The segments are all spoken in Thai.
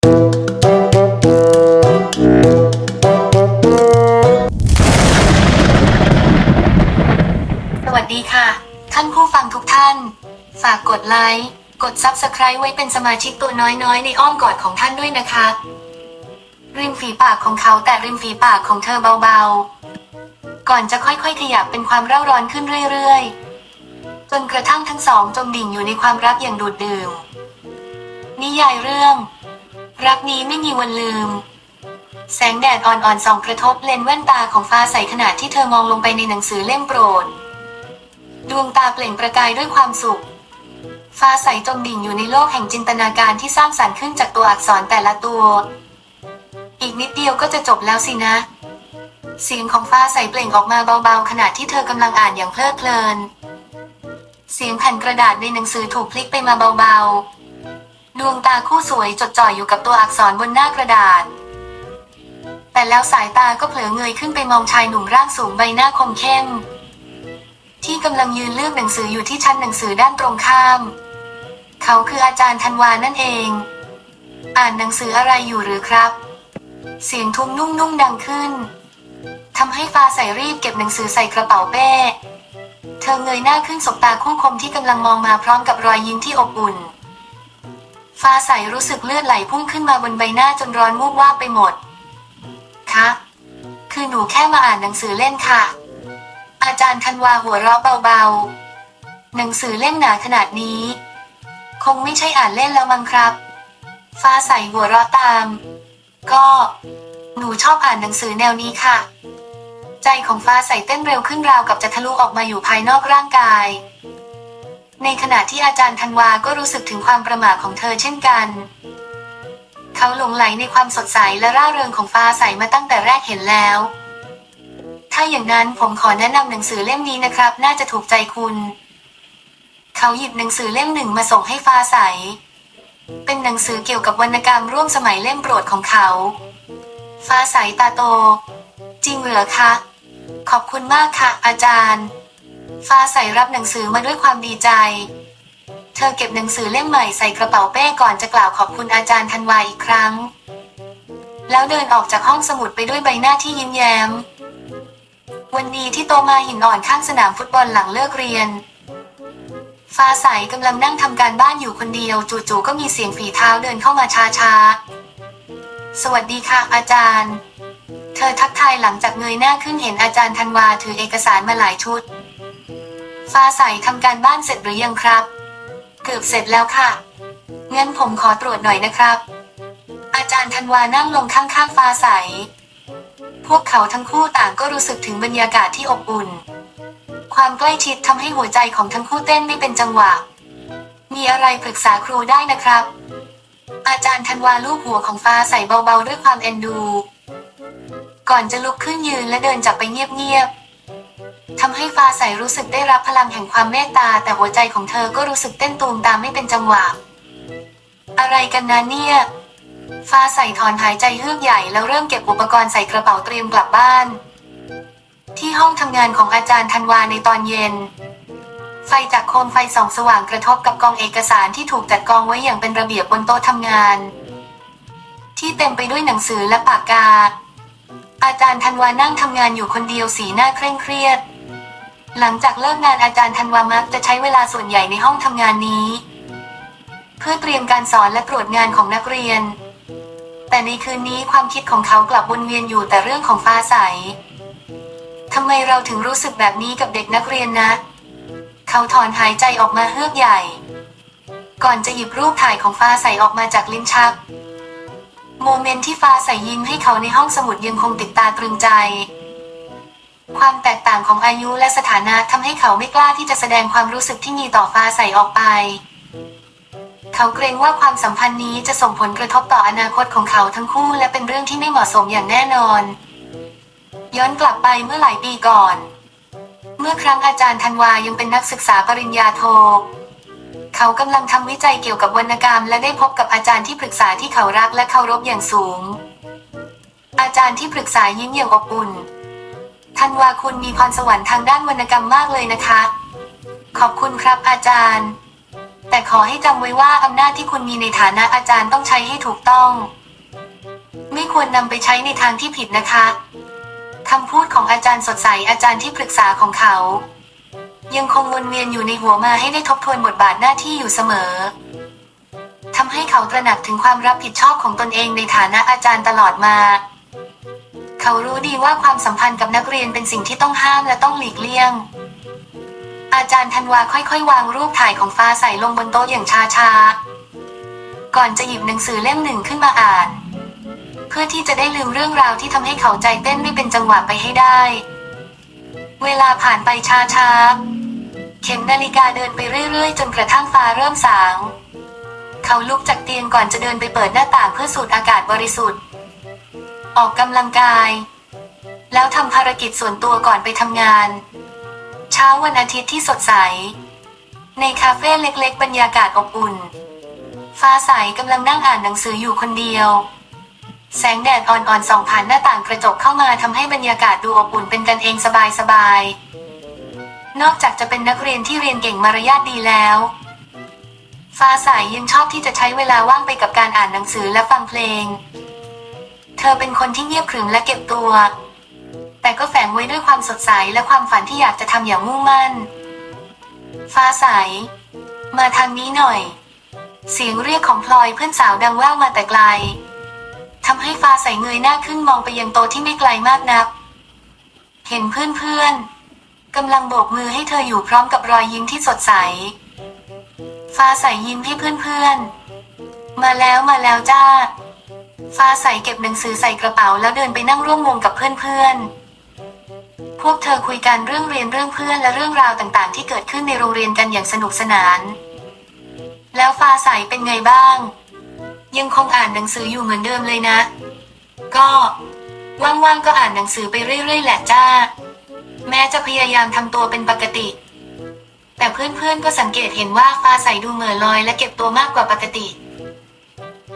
สวัสดีค่ะ ท่านผู้ฟังทุกท่าน ฝากกดไลค์ กด Subscribe ไว้เป็นสมาชิกตัวน้อยๆ ในอ้อมกอดของท่านด้วยนะคะ ริมฝีปากของเขาแต่ริมฝีปากของเธอเบาๆ ก่อนจะค่อยๆ ขยับเป็นความเร่าร้อนขึ้นเรื่อยๆ จนกระทั่งทั้งสองจมดิ่งอยู่ในความรักอย่างดูดดื่มนิยายเรื่อง รักนี้ไม่มีวันลืม แสงแดดอ่อนๆส่องกระทบเลนแว่นตาของฟ้าใสขณะที่เธอมองลงไปในหนังสือเล่มโปรด ดวงตาเปล่งประกายด้วยความสุข ฟ้าใสจมดิ่งอยู่ในโลกแห่งจินตนาการที่สร้างสรรค์ขึ้นจากตัวอักษรแต่ละตัว อีกนิดเดียวก็จะจบแล้วสินะ เสียงของฟ้าใสเปล่งออกมาเบาๆ ขณะที่เธอกำลังอ่านอย่างเพลิดเพลิน เสียงแผ่นกระดาษในหนังสือถูกพลิกไปมาเบาๆ ดวงตาคู่สวยจดจ่ออยู่กับตัวอักษรบนหน้ากระดาษ แต่แล้วสายตาก็เผลอเงยขึ้นไปมองชายหนุ่มร่างสูงใบหน้าคมเข้ม ที่กำลังยืนเลือกหนังสืออยู่ที่ชั้นหนังสือด้านตรงข้าม เขาคืออาจารย์ธันวานั่นเอง อ่านหนังสืออะไรอยู่หรือครับ เสียงทุ้มนุ่งนุ่งดังขึ้นทำให้ฟ้าใสรีบเก็บหนังสือใส่กระเป๋าเป้เธอเงยหน้าขึ้นสบตาคู่คมที่กำลังมองมาพร้อมกับรอยยิ้มที่อบอุ่น ฟ้าใสรู้สึกเลือดไหลพุ่งขึ้นมาบนใบหน้าจนร้อนวูบว่าไปหมด คะ คือหนูแค่มาอ่านหนังสือเล่นค่ะ อาจารย์ธันวาหัวเราะเบาๆ หนังสือเล่มหนาขนาดนี้ คงไม่ใช่อ่านเล่นแล้วมั้งครับ ฟ้าใสหัวเราะตาม ก็ หนูชอบอ่านหนังสือแนวนี้ค่ะ ใจของฟ้าใสเต้นเร็วขึ้นราวกับจะทะลุออกมาอยู่ภายนอกร่างกาย ในขณะที่อาจารย์ธันวาก็รู้สึกถึงความประหม่าของเธอเช่นกัน เขาหลงไหลในความสดใสและร่าเริงของฟ้าใสมาตั้งแต่แรกเห็นแล้ว ถ้าอย่างนั้นผมขอแนะนำหนังสือเล่มนี้นะครับ น่าจะถูกใจคุณ เขาหยิบหนังสือเล่มหนึ่งมาส่งให้ฟ้าใส เป็นหนังสือเกี่ยวกับวรรณกรรมร่วมสมัยเล่มโปรดของเขา ฟ้าใสตาโต จริงเหรอคะ ขอบคุณมากค่ะ อาจารย์ ฟ้าใส่รับหนังสือมาด้วยความดีใจ เธอเก็บหนังสือเล่มใหม่ใส่กระเป๋าเป้ก่อนจะกล่าวขอบคุณอาจารย์ธันวาอีกครั้ง แล้วเดินออกจากห้องสมุดไปด้วยใบหน้าที่ยิ้มแย้ม วันดีที่โตมาหินอ่อนข้างสนามฟุตบอลหลังเลิกเรียน ฟ้าใสกำลังนั่งทำการบ้านอยู่คนเดียวจู่ๆก็มีเสียงฝีเท้าเดินเข้ามาช้าๆ สวัสดีค่ะอาจารย์ เธอทักทายหลังจากเงยหน้าขึ้นเห็นอาจารย์ธันวาถือเอกสารมาหลายชุด ฟ้าใสทำการบ้านเสร็จหรือยังครับ เกือบเสร็จแล้วค่ะงั้นผมขอตรวจหน่อยนะครับ อาจารย์ธันวานั่งลงข้างๆฟ้าใส พวกเขาทั้งคู่ต่างก็รู้สึกถึงบรรยากาศที่อบอุ่น ความใกล้ชิดทำให้หัวใจของทั้งคู่เต้นไม่เป็นจังหวะ มีอะไรปรึกษาครูได้นะครับ อาจารย์ธันวาลูบหัวของฟ้าใสเบาๆด้วยความเอ็นดู ก่อนจะลุกขึ้นยืนและเดินจากไปเงียบๆ ทำให้ฟ้าใสรู้สึกได้รับพลังแห่งความเมตตา แต่หัวใจของเธอก็รู้สึกเต้นตูมตามไม่เป็นจังหวะ อะไรกันนะเนี่ย ฟ้าใสถอนหายใจเฮือกใหญ่แล้วเริ่มเก็บอุปกรณ์ใส่กระเป๋าเตรียมกลับบ้าน ที่ห้องทำงานของอาจารย์ธันวาในตอนเย็น ไฟจากโคมไฟส่องสว่างกระทบกับกองเอกสารที่ถูกจัดกองไว้อย่างเป็นระเบียบบนโต๊ะทำงาน ที่เต็มไปด้วยหนังสือและปากกาอาจารย์ธันวานั่งทำงานอยู่คนเดียวสีหน้าเคร่งเครียด หลังจากเลิกงานอาจารย์ธันวามักจะใช้เวลาส่วนใหญ่ในห้องทำงานนี้ เพื่อเตรียมการสอนและตรวจงานของนักเรียน แต่ในคืนนี้ความคิดของเขากลับวนเวียนอยู่แต่เรื่องของฟ้าใสทำไมเราถึงรู้สึกแบบนี้กับเด็กนักเรียนนะ เขาถอนหายใจออกมาเฮือกใหญ่ ก่อนจะหยิบรูปถ่ายของฟ้าใสออกมาจากลิ้นชัก โมเมนต์ที่ฟ้าใสยิ้มให้เขาในห้องสมุดยังคงติดตาตรึงใจ ความแตกต่างของอายุและสถานะทำให้เขาไม่กล้าที่จะแสดงความรู้สึกที่มีต่อฟ้าใสออกไป เขาเกรงว่าความสัมพันธ์นี้จะส่งผลกระทบต่ออนาคตของเขาทั้งคู่และเป็นเรื่องที่ไม่เหมาะสมอย่างแน่นอน ย้อนกลับไปเมื่อหลายปีก่อน เมื่อครั้งอาจารย์ธันวายังเป็นนักศึกษาปริญญาโทเขากำลังทำวิจัยเกี่ยวกับวรรณกรรม และได้พบกับอาจารย์ที่ปรึกษาที่เขารักและเคารพอย่างสูง อาจารย์ที่ปรึกษายิ้มอย่างอบอุ่น ธันวาคุณมีพรสวรรค์ทางด้านวรรณกรรมมากเลยนะคะ ขอบคุณครับอาจารย์ แต่ขอให้จำไว้ว่าอำนาจที่คุณมีในฐานะอาจารย์ต้องใช้ให้ถูกต้อง ไม่ควรนำไปใช้ในทางที่ผิดนะคะคำพูดของอาจารย์สดใสอาจารย์ที่ปรึกษาของเขา ยังคงวนเวียนอยู่ในหัวมาให้ได้ทบทวนบทบาทหน้าที่อยู่เสมอทำให้เขาตระหนักถึงความรับผิดชอบของตนเองในฐานะอาจารย์ตลอดมา เขารู้ดีว่าความสัมพันธ์กับนักเรียนเป็นสิ่งที่ต้องห้ามและต้องหลีกเลี่ยง อาจารย์ธันวาค่อยๆ วางรูปถ่ายของฟ้าใสลงบนโต๊ะอย่างช้าๆ ก่อนจะหยิบหนังสือเล่มหนึ่งขึ้นมาอ่าน เพื่อที่จะได้ลืมเรื่องราวที่ทำให้เขาใจเต้นไม่เป็นจังหวะไปให้ได้ เวลาผ่านไปช้าๆ เข็มนาฬิกาเดินไปเรื่อยๆ จนกระทั่งฟ้าเริ่มสาง เขาลุกจากเตียงก่อนจะเดินไปเปิดหน้าต่างเพื่อสูดอากาศบริสุทธิ์ ออกกำลังกาย แล้วทำภารกิจส่วนตัวก่อนไปทำงาน เช้าวันอาทิตย์ที่สดใส ในคาเฟ่เล็กๆ บรรยากาศอบอุ่น ฟ้าใสกำลังนั่งอ่านหนังสืออยู่คนเดียว แสงแดดอ่อนๆส่องผ่านหน้าต่างกระจกเข้ามาทำให้บรรยากาศดูอบอุ่นเป็นกันเองสบายๆ นอกจากจะเป็นนักเรียนที่เรียนเก่งมารยาทดีแล้วฟ้าใสยังชอบที่จะใช้เวลาว่างไปกับการอ่านหนังสือและฟังเพลง เธอเป็นคนที่เงียบขรึมและเก็บตัว แต่ก็แฝงไว้ด้วยความสดใสและความฝันที่อยากจะทำอย่างมุ่งมั่น ฟ้าใส มาทางนี้หน่อย เสียงเรียกของพลอยเพื่อนสาวดังแว่วมาแต่ไกลทำให้ฟ้าใสเงยหน้าขึ้นมองไปยังโต๊ะที่ไม่ไกลมากนัก เห็นเพื่อนๆกำลังโบกมือให้เธออยู่พร้อมกับรอยยิ้มที่สดใส ฟ้าใสยิ้มให้เพื่อนๆมาแล้วมาแล้วจ้า ฟ้าใสเก็บหนังสือใส่กระเป๋าแล้วเดินไปนั่งร่วมวงกับเพื่อนๆ พวกเธอคุยกันเรื่องเรียนเรื่องเพื่อนและเรื่องราวต่างๆ ที่เกิดขึ้นในโรงเรียนกันอย่างสนุกสนาน แล้วฟ้าใสเป็นไงบ้าง ยังคงอ่านหนังสืออยู่เหมือนเดิมเลยนะ ก็ว่างๆก็อ่านหนังสือไปเรื่อยๆแหละจ้า แม้จะพยายามทำตัวเป็นปกติ แต่เพื่อนๆก็สังเกตเห็นว่าฟ้าใสดูเหม่อลอยและเก็บตัวมากกว่าปกติ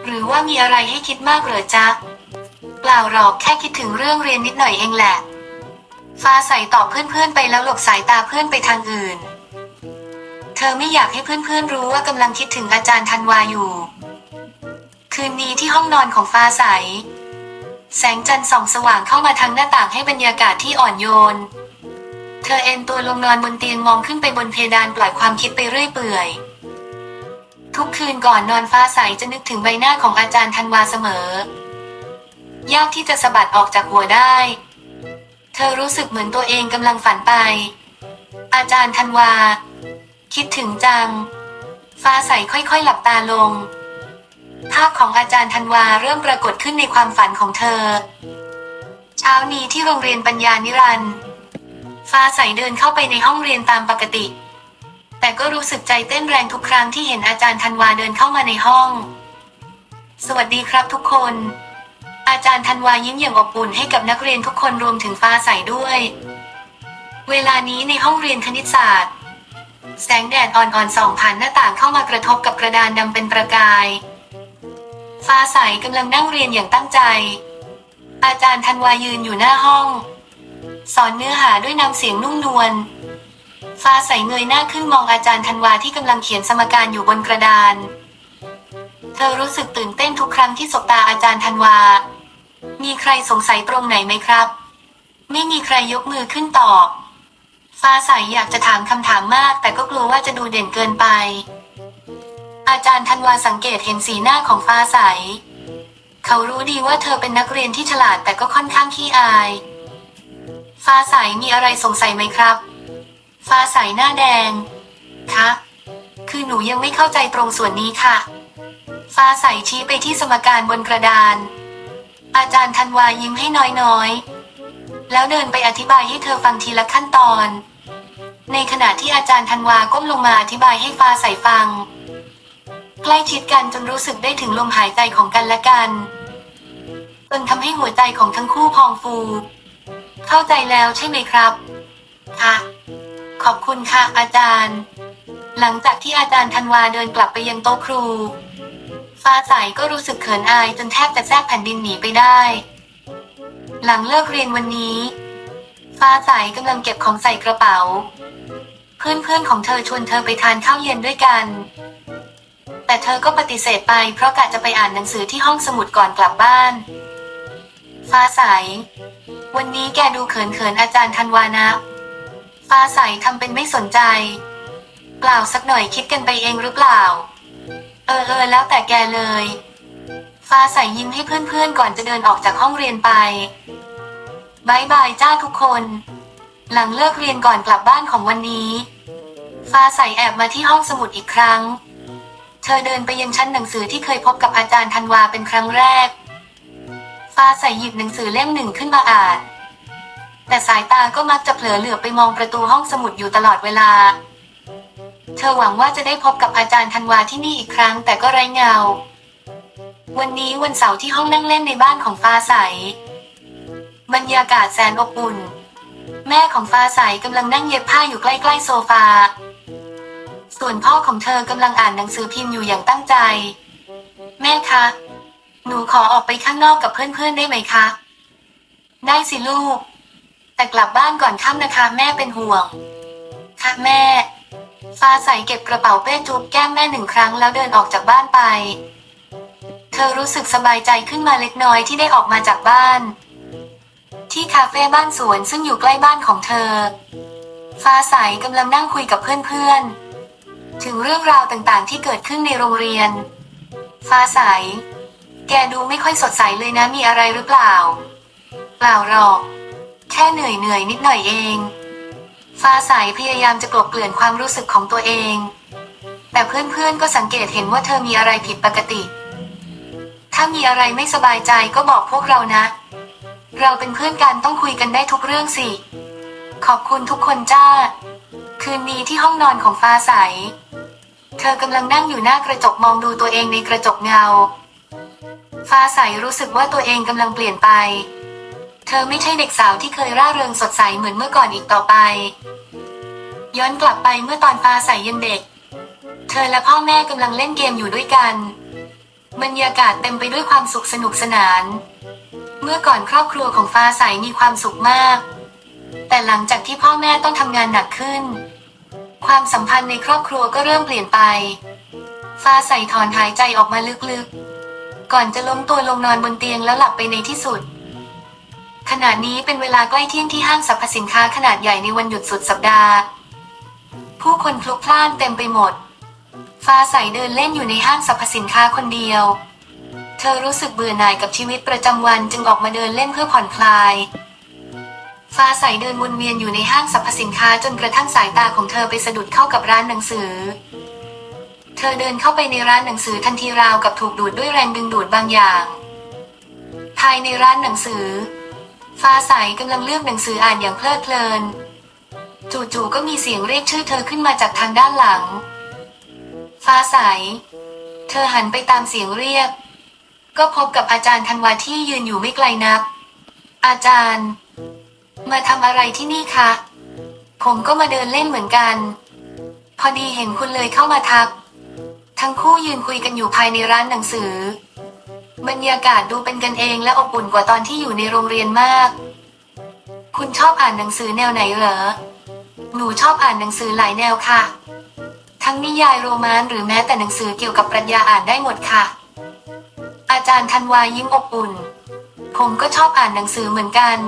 หรือว่ามีอะไรให้คิดมากเหรอจ๊ะเปล่าหรอกแค่คิดถึงเรื่องเรียนนิดหน่อยเองแหละ ฟ้าใสตอบเพื่อนๆไปแล้วหลบสายตาเพื่อนไปทางอื่น เธอไม่อยากให้เพื่อนๆรู้ว่ากำลังคิดถึงอาจารย์ธันวาอยู่ คืนนี้ที่ห้องนอนของฟ้าใส แสงจันทร์ส่องสว่างเข้ามาทางหน้าต่างให้บรรยากาศที่อ่อนโยน เธอเอนตัวลงนอนบนเตียงมองขึ้นไปบนเพดานปล่อยความคิดไปเรื่อยเปื่อย ทุกคืนก่อนนอนฟ้าใสจะนึกถึงใบหน้าของอาจารย์ธันวาเสมอ ยากที่จะสะบัดออกจากหัวได้ เธอรู้สึกเหมือนตัวเองกำลังฝันไป อาจารย์ธันวา คิดถึงจัง ฟ้าใสค่อยๆหลับตาลง ภาพของอาจารย์ธันวาเริ่มปรากฏขึ้นในความฝันของเธอ เช้านี้ที่โรงเรียนปัญญานิรันดร์ฟ้าใสเดินเข้าไปในห้องเรียนตามปกติ แต่ก็รู้สึกใจเต้นแรงทุกครั้งที่เห็นอาจารย์ธันวาเดินเข้ามาในห้อง สวัสดีครับทุกคน อาจารย์ธันวายิ้มอย่างอบอุ่นให้กับนักเรียนทุกคนรวมถึงฟ้าใสด้วย เวลานี้ในห้องเรียนคณิตศาสตร์ แสงแดดอ่อนๆส่องผ่านหน้าต่างเข้ามากระทบกับกระดานดำเป็นประกาย ฟ้าใสกำลังนั่งเรียนอย่างตั้งใจ อาจารย์ธันวายืนอยู่หน้าห้อง สอนเนื้อหาด้วยน้ำเสียงนุ่มนวล ฟ้าใสเงยหน้าขึ้นมองอาจารย์ธันวาที่กำลังเขียนสมการอยู่บนกระดาน เธอรู้สึกตื่นเต้นทุกครั้งที่สบตาอาจารย์ธันวา มีใครสงสัยตรงไหนไหมครับ ไม่มีใครยกมือขึ้นตอบ ฟ้าใสอยากจะถามคำถามมาก แต่ก็กลัวว่าจะดูเด่นเกินไป อาจารย์ธันวาสังเกตเห็นสีหน้าของฟ้าใส เขารู้ดีว่าเธอเป็นนักเรียนที่ฉลาดแต่ก็ค่อนข้างขี้อาย ฟ้าใสมีอะไรสงสัยไหมครับ ฟ้าใสหน้าแดง คะ คือหนูยังไม่เข้าใจตรงส่วนนี้ค่ะ ฟ้าใสชี้ไปที่สมการบนกระดาน อาจารย์ธันวายิ้มให้น้อยๆ แล้วเดินไปอธิบายให้เธอฟังทีละขั้นตอน ในขณะที่อาจารย์ธันวาก้มลงมาอธิบายให้ฟ้าใสฟัง ใกล้ชิดกันจนรู้สึกได้ถึงลมหายใจของกันและกัน จนทำให้หัวใจของทั้งคู่พองฟู เข้าใจแล้วใช่ไหมครับ ค่ะ ขอบคุณค่ะ อาจารย์ หลังจากที่อาจารย์ธันวาเดินกลับไปยังโต๊ะครู ฟ้าใสก็รู้สึกเขินอายจนแทบจะแทรกแผ่นดินหนีไปได้ หลังเลิกเรียนวันนี้ ฟ้าใสกำลังเก็บของใส่กระเป๋า เพื่อนๆของเธอชวนเธอไปทานข้าวเย็นด้วยกัน แต่เธอก็ปฏิเสธไปเพราะกะจะไปอ่านหนังสือที่ห้องสมุดก่อนกลับบ้าน ฟ้าใส วันนี้แกดูเขินๆอาจารย์ธันวานะ ฟ้าใสทำเป็นไม่สนใจ เปล่าสักหน่อยคิดกันไปเองหรือเปล่า เออเออแล้วแต่แกเลย ฟ้าใสยิ้มให้เพื่อนๆก่อนจะเดินออกจากห้องเรียนไปบายบายจ้าทุกคน หลังเลิกเรียนก่อนกลับบ้านของวันนี้ ฟ้าใสแอบมาที่ห้องสมุดอีกครั้ง เธอเดินไปยังชั้นหนังสือที่เคยพบกับอาจารย์ธันวาเป็นครั้งแรก ฟ้าใสหยิบหนังสือเล่มหนึ่งขึ้นมาอ่าน แต่สายตาก็มักจะเผลอเหลือบไปมองประตูห้องสมุดอยู่ตลอดเวลา เธอหวังว่าจะได้พบกับอาจารย์ธันวาที่นี่อีกครั้งแต่ก็ไร้เงา วันนี้วันเสาร์ที่ห้องนั่งเล่นในบ้านของฟ้าใส บรรยากาศแสนอบอุ่น แม่ของฟ้าใสกำลังนั่งเย็บผ้าอยู่ใกล้ๆโซฟา ส่วนพ่อของเธอกำลังอ่านหนังสือพิมพ์อยู่อย่างตั้งใจ แม่คะ หนูขอออกไปข้างนอกกับเพื่อนๆได้ไหมคะ ได้สิลูก แต่กลับบ้านก่อนค่ำนะคะ แม่เป็นห่วง ค่ะแม่ ฟ้าใสเก็บกระเป๋าเป้จูบแก้มแม่หนึ่งครั้งแล้วเดินออกจากบ้านไป เธอรู้สึกสบายใจขึ้นมาเล็กน้อยที่ได้ออกมาจากบ้าน ที่คาเฟ่บ้านสวนซึ่งอยู่ใกล้บ้านของเธอ ฟ้าใสกำลังนั่งคุยกับเพื่อนๆ ถึงเรื่องราวต่างๆที่เกิดขึ้นในโรงเรียน ฟ้าใส แกดูไม่ค่อยสดใสเลยนะมีอะไรหรือเปล่า เปล่าหรอก แค่เหนื่อยเหนื่อยนิดหน่อยเอง ฟ้าใสพยายามจะกลบเกลื่อนความรู้สึกของตัวเอง แต่เพื่อนๆก็สังเกตเห็นว่าเธอมีอะไรผิดปกติ ถ้ามีอะไรไม่สบายใจก็บอกพวกเรานะ เราเป็นเพื่อนกันต้องคุยกันได้ทุกเรื่องสิ ขอบคุณทุกคนจ้า คืนนี้ที่ห้องนอนของฟ้าใสเธอกำลังนั่งอยู่หน้ากระจกมองดูตัวเองในกระจกเงา ฟ้าใสรู้สึกว่าตัวเองกำลังเปลี่ยนไป เธอไม่ใช่เด็กสาวที่เคยร่าเริงสดใสเหมือนเมื่อก่อนอีกต่อไป ย้อนกลับไปเมื่อตอนฟ้าใสยังเด็ก เธอและพ่อแม่กำลังเล่นเกมอยู่ด้วยกัน บรรยากาศเต็มไปด้วยความสุขสนุกสนาน เมื่อก่อนครอบครัวของฟ้าใสมีความสุขมาก แต่หลังจากที่พ่อแม่ต้องทำงานหนักขึ้น ความสัมพันธ์ในครอบครัวก็เริ่มเปลี่ยนไป ฟ้าใสถอนหายใจออกมาลึกๆ ก่อนจะล้มตัวลงนอนบนเตียงแล้วหลับไปในที่สุด ขณะนี้เป็นเวลาใกล้เที่ยงที่ห้างสรรพสินค้าขนาดใหญ่ในวันหยุดสุดสัปดาห์ ผู้คนพลุกพล่านเต็มไปหมด ฟ้าใสเดินเล่นอยู่ในห้างสรรพสินค้าคนเดียว เธอรู้สึกเบื่อหน่ายกับชีวิตประจำวันจึงออกมาเดินเล่นเพื่อผ่อนคลาย ฟ้าใสเดินวนเวียนอยู่ในห้างสรรพสินค้าจนกระทั่งสายตาของเธอไปสะดุดเข้ากับร้านหนังสือ เธอเดินเข้าไปในร้านหนังสือทันทีราวกับถูกดูดด้วยแรงดึงดูดบางอย่าง ภายในร้านหนังสือ ฟ้าใสกำลังเลือกหนังสืออ่านอย่างเพลิดเพลิน จู่ๆก็มีเสียงเรียกชื่อเธอขึ้นมาจากทางด้านหลัง ฟ้าใส เธอหันไปตามเสียงเรียก ก็พบกับอาจารย์ธันวาที่ยืนอยู่ไม่ไกลนัก อาจารย์ มาทำอะไรที่นี่คะ ผมก็มาเดินเล่นเหมือนกัน พอดีเห็นคุณเลยเข้ามาทัก ทั้งคู่ยืนคุยกันอยู่ภายในร้านหนังสือ บรรยากาศดูเป็นกันเองและอบอุ่นกว่าตอนที่อยู่ในโรงเรียนมาก คุณชอบอ่านหนังสือแนวไหนเหรอ หนูชอบอ่านหนังสือหลายแนวค่ะ ทั้งนิยายโรแมนต์หรือแม้แต่หนังสือเกี่ยวกับปรัชญาอ่านได้หมดค่ะ อาจารย์ธันวายิ้มอบอุ่น ผมก็ชอบอ่านหนังสือเหมือนกัน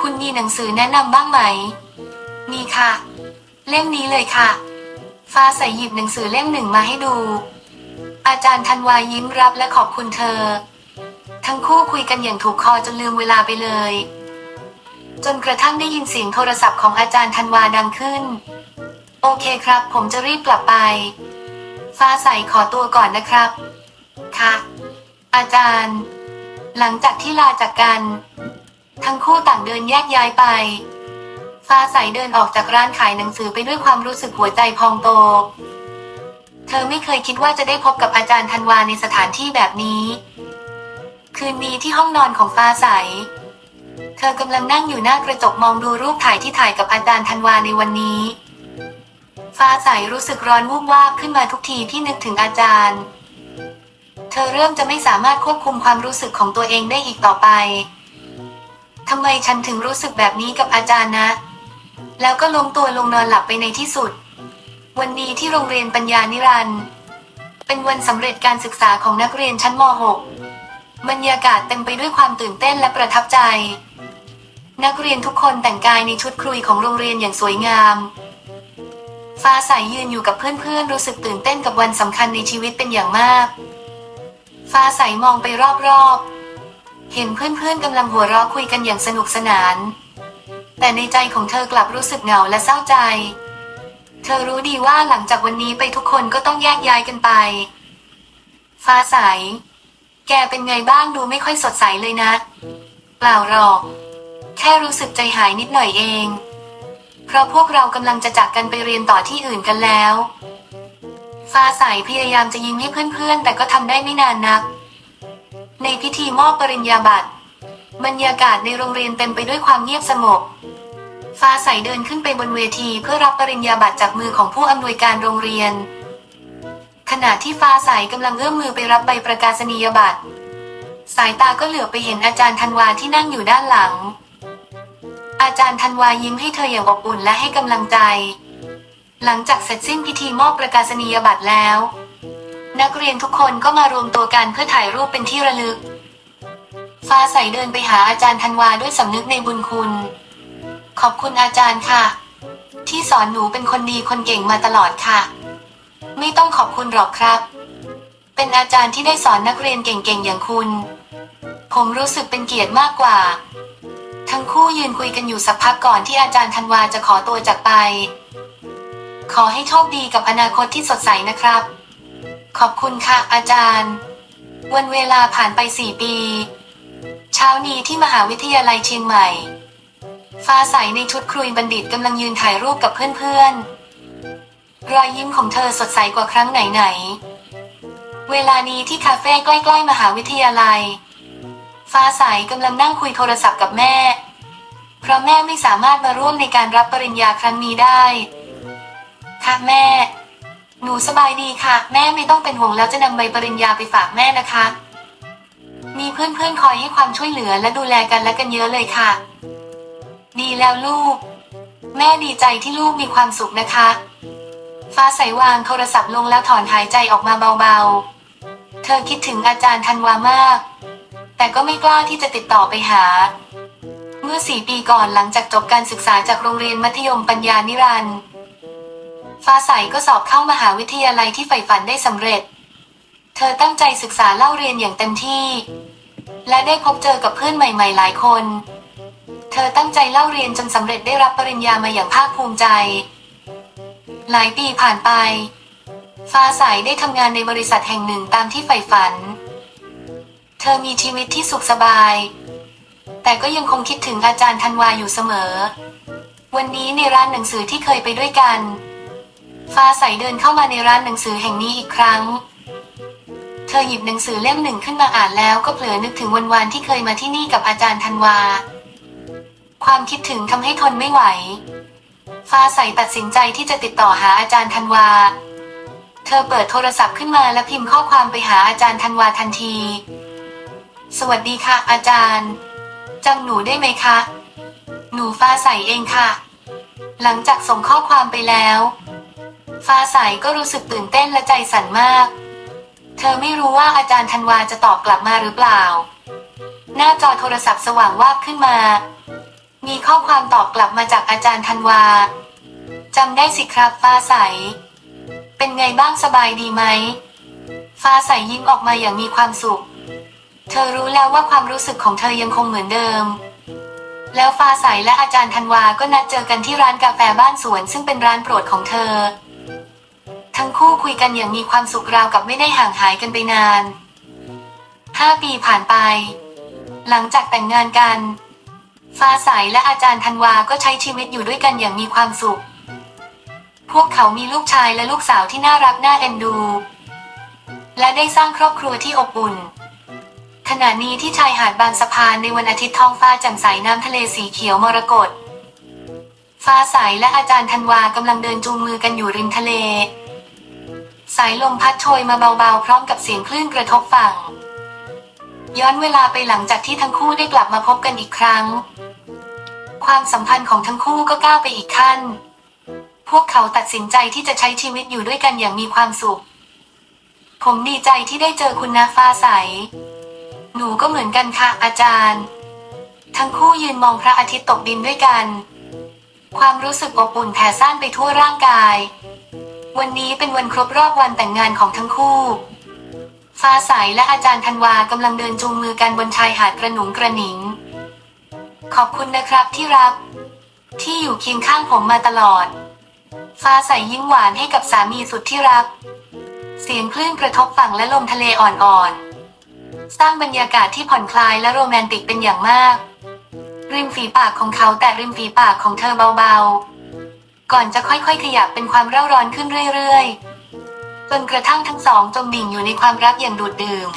คุณมีหนังสือแนะนำบ้างไหม มีค่ะ เล่มนี้เลยค่ะ ฟ้าใสหยิบหนังสือเล่มหนึ่งมาให้ดู อาจารย์ธันวายิ้มรับและขอบคุณเธอ ทั้งคู่คุยกันอย่างถูกคอจนลืมเวลาไปเลย จนกระทั่งได้ยินเสียงโทรศัพท์ของอาจารย์ธันวาดังขึ้น โอเคครับ ผมจะรีบกลับไป ฟ้าใสขอตัวก่อนนะครับ ค่ะ อาจารย์ หลังจากที่ลาจากกัน ทั้งคู่ต่างเดินแยกย้ายไป ฟ้าใสเดินออกจากร้านขายหนังสือไปด้วยความรู้สึกหัวใจพองโต ธอไม่เคยคิดว่าจะได้พบกับอาจารย์ธันวาในสถานที่แบบนี้ คืนนี้ที่ห้องนอนของฟ้าใส เธอกำลังนั่งอยู่หน้ากระจกมองดูรูปถ่ายที่ถ่ายกับอาจารย์ธันวาในวันนี้ ฟ้าใสรู้สึกร้อนวูบวาบขึ้นมาทุกทีที่นึกถึงอาจารย์ เธอเริ่มจะไม่สามารถควบคุมความรู้สึกของตัวเองได้อีกต่อไปทำไมฉันถึงรู้สึกแบบนี้กับอาจารย์นะ แล้วก็ล้มตัวลงนอนหลับไปในที่สุด วันนี้ที่โรงเรียนปัญญานิรันด์เป็นวันสำเร็จการศึกษาของนักเรียนชั้นม .6 บรรยากาศเต็มไปด้วยความตื่นเต้นและประทับใจ นักเรียนทุกคนแต่งกายในชุดครุยของโรงเรียนอย่างสวยงาม ฟ้าใสยืนอยู่กับเพื่อนๆ รู้สึกตื่นเต้นกับวันสำคัญในชีวิตเป็นอย่างมาก ฟ้าใสมองไปรอบๆ เห็นเพื่อนๆกำลังหัวเราะคุยกันอย่างสนุกสนาน แต่ในใจของเธอกลับรู้สึกเหงาและเศร้าใจ เธอรู้ดีว่าหลังจากวันนี้ไปทุกคนก็ต้องแยกย้ายกันไป ฟ้าใส แกเป็นไงบ้างดูไม่ค่อยสดใสเลยนะ เปล่าหรอก แค่รู้สึกใจหายนิดหน่อยเอง เพราะพวกเรากำลังจะจากกันไปเรียนต่อที่อื่นกันแล้ว ฟ้าใสพยายามจะยิ้มให้เพื่อนๆ แต่ก็ทำได้ไม่นานนัก ในพิธีมอบปริญญาบัตรบรรยากาศในโรงเรียนเต็มไปด้วยความเงียบสงบ ฟ้าใสเดินขึ้นไปบนเวทีเพื่อรับปริญญาบัตรจากมือของผู้อำนวยการโรงเรียน ขณะที่ฟ้าใสกำลังเอื้อมมือไปรับใบประกาศนียบัตร สายตาก็เหลือบไปเห็นอาจารย์ธันวาที่นั่งอยู่ด้านหลัง อาจารย์ธันวายิ้มให้เธออย่างอบอุ่นและให้กำลังใจ หลังจากเสร็จสิ้นพิธีมอบประกาศนียบัตรแล้ว นักเรียนทุกคนก็มารวมตัวกันเพื่อถ่ายรูปเป็นที่ระลึก ฟ้าใสเดินไปหาอาจารย์ธันวาด้วยสำนึกในบุญคุณ ขอบคุณอาจารย์ค่ะ ที่สอนหนูเป็นคนดีคนเก่งมาตลอดค่ะ ไม่ต้องขอบคุณหรอกครับ เป็นอาจารย์ที่ได้สอนนักเรียนเก่งๆอย่างคุณ ผมรู้สึกเป็นเกียรติมากกว่า ทั้งคู่ยืนคุยกันอยู่สักพักก่อนที่อาจารย์ธันวาจะขอตัวจากไป ขอให้โชคดีกับอนาคตที่สดใสนะครับ ขอบคุณค่ะอาจารย์ วันเวลาผ่านไปสี่ปี เช้านี้ที่มหาวิทยาลัยเชียงใหม่ ฟ้าใสในชุดครุยบัณฑิตกำลังยืนถ่ายรูปกับเพื่อนๆ รอยยิ้มของเธอสดใสกว่าครั้งไหนๆ เวลานี้ที่คาเฟ่ใกล้ๆมหาวิทยาลัย ฟ้าใสกำลังนั่งคุยโทรศัพท์กับแม่ เพราะแม่ไม่สามารถมาร่วมในการรับปริญญาครั้งนี้ได้ ค่ะแม่ หนูสบายดีค่ะ แม่ไม่ต้องเป็นห่วงแล้วจะนำใบปริญญาไปฝากแม่นะคะ มีเพื่อนๆคอยให้ความช่วยเหลือและดูแลกันและกันเยอะเลยค่ะ ดีแล้วลูก แม่ดีใจที่ลูกมีความสุขนะคะ ฟ้าใสวางโทรศัพท์ลงแล้วถอนหายใจออกมาเบาๆ เธอคิดถึงอาจารย์ธันวามาก แต่ก็ไม่กล้าที่จะติดต่อไปหา เมื่อสี่ปีก่อนหลังจากจบการศึกษาจากโรงเรียนมัธยมปัญญานิรันดร์ฟ้าใสก็สอบเข้ามหาวิทยาลัยที่ใฝ่ฝันได้สำเร็จ เธอตั้งใจศึกษาเล่าเรียนอย่างเต็มที่ และได้พบเจอกับเพื่อนใหม่ ๆ หลายคน เธอตั้งใจเล่าเรียนจนสำเร็จได้รับปริญญามาอย่างภาคภูมิใจ หลายปีผ่านไป ฟ้าใสได้ทำงานในบริษัทแห่งหนึ่งตามที่ใฝ่ฝัน เธอมีชีวิตที่สุขสบาย แต่ก็ยังคงคิดถึงอาจารย์ธันวาอยู่เสมอ วันนี้ในร้านหนังสือที่เคยไปด้วยกัน ฟ้าใสเดินเข้ามาในร้านหนังสือแห่งนี้อีกครั้ง เธอหยิบหนังสือเล่มหนึ่งขึ้นมาอ่านแล้วก็เผลอนึกถึงวันวานที่เคยมาที่นี่กับอาจารย์ธันวา ความคิดถึงทำให้ทนไม่ไหว ฟ้าใสตัดสินใจที่จะติดต่อหาอาจารย์ธันวา เธอเปิดโทรศัพท์ขึ้นมาและพิมพ์ข้อความไปหาอาจารย์ธันวาทันที สวัสดีค่ะ อาจารย์จำหนูได้ไหมคะ หนูฟ้าใสเองค่ะ หลังจากส่งข้อความไปแล้ว ฟ้าใสก็รู้สึกตื่นเต้นและใจสั่นมาก เธอไม่รู้ว่าอาจารย์ธันวาจะตอบกลับมาหรือเปล่า หน้าจอโทรศัพท์สว่างวาบขึ้นมา มีข้อความตอบกลับมาจากอาจารย์ธันวาจำได้สิครับฟ้าใส เป็นไงบ้างสบายดีไหม ฟ้าใสยิ้มออกมาอย่างมีความสุข เธอรู้แล้วว่าความรู้สึกของเธอยังคงเหมือนเดิม แล้วฟ้าใสและอาจารย์ธันวาก็นัดเจอกันที่ร้านกาแฟบ้านสวนซึ่งเป็นร้านโปรดของเธอ ทั้งคู่คุยกันอย่างมีความสุขราวกับไม่ได้ห่างหายกันไปนานห้าปีผ่านไป หลังจากแต่งงานกัน ฟ้าใสและอาจารย์ธันวาก็ใช้ชีวิตอยู่ด้วยกันอย่างมีความสุข พวกเขามีลูกชายและลูกสาวที่น่ารักน่าเอ็นดู และได้สร้างครอบครัวที่อบอุ่น ขณะนี้ที่ชายหาดบางสะพานในวันอาทิตย์ท้องฟ้าแจ่มใสน้ำทะเลสีเขียวมรกตฟ้าใสและอาจารย์ธันวากำลังเดินจูงมือกันอยู่ริมทะเล สายลมพัดโชยมาเบาๆ พร้อมกับเสียงคลื่นกระทบฝั่ง ย้อนเวลาไปหลังจากที่ทั้งคู่ได้กลับมาพบกันอีกครั้ง ความสัมพันธ์ของทั้งคู่ก็ก้าวไปอีกขั้น พวกเขาตัดสินใจที่จะใช้ชีวิตอยู่ด้วยกันอย่างมีความสุข ผมดีใจที่ได้เจอคุณนะฟ้าใส หนูก็เหมือนกันค่ะอาจารย์ ทั้งคู่ยืนมองพระอาทิตย์ตกดินด้วยกัน ความรู้สึกอบอุ่นแผ่ซ่านไปทั่วร่างกาย วันนี้เป็นวันครบรอบวันแต่งงานของทั้งคู่ ฟ้าใสและอาจารย์ธันวากำลังเดินจูงมือกันบนชายหาดกระหนุงกระหนิง ขอบคุณนะครับที่รัก ที่อยู่เคียงข้างผมมาตลอด ฟ้าใสยิ้มหวานให้กับสามีสุดที่รัก เสียงคลื่นกระทบฝั่งและลมทะเลอ่อนๆ สร้างบรรยากาศที่ผ่อนคลายและโรแมนติกเป็นอย่างมาก ริมฝีปากของเขาแต่ริมฝีปากของเธอเบาๆ ก่อนจะค่อยๆขยับเป็นความเร่าร้อนขึ้นเรื่อยๆ จนกระทั่งทั้งสองจมดิ่งอยู่ในความรักอย่างดูดดื่ม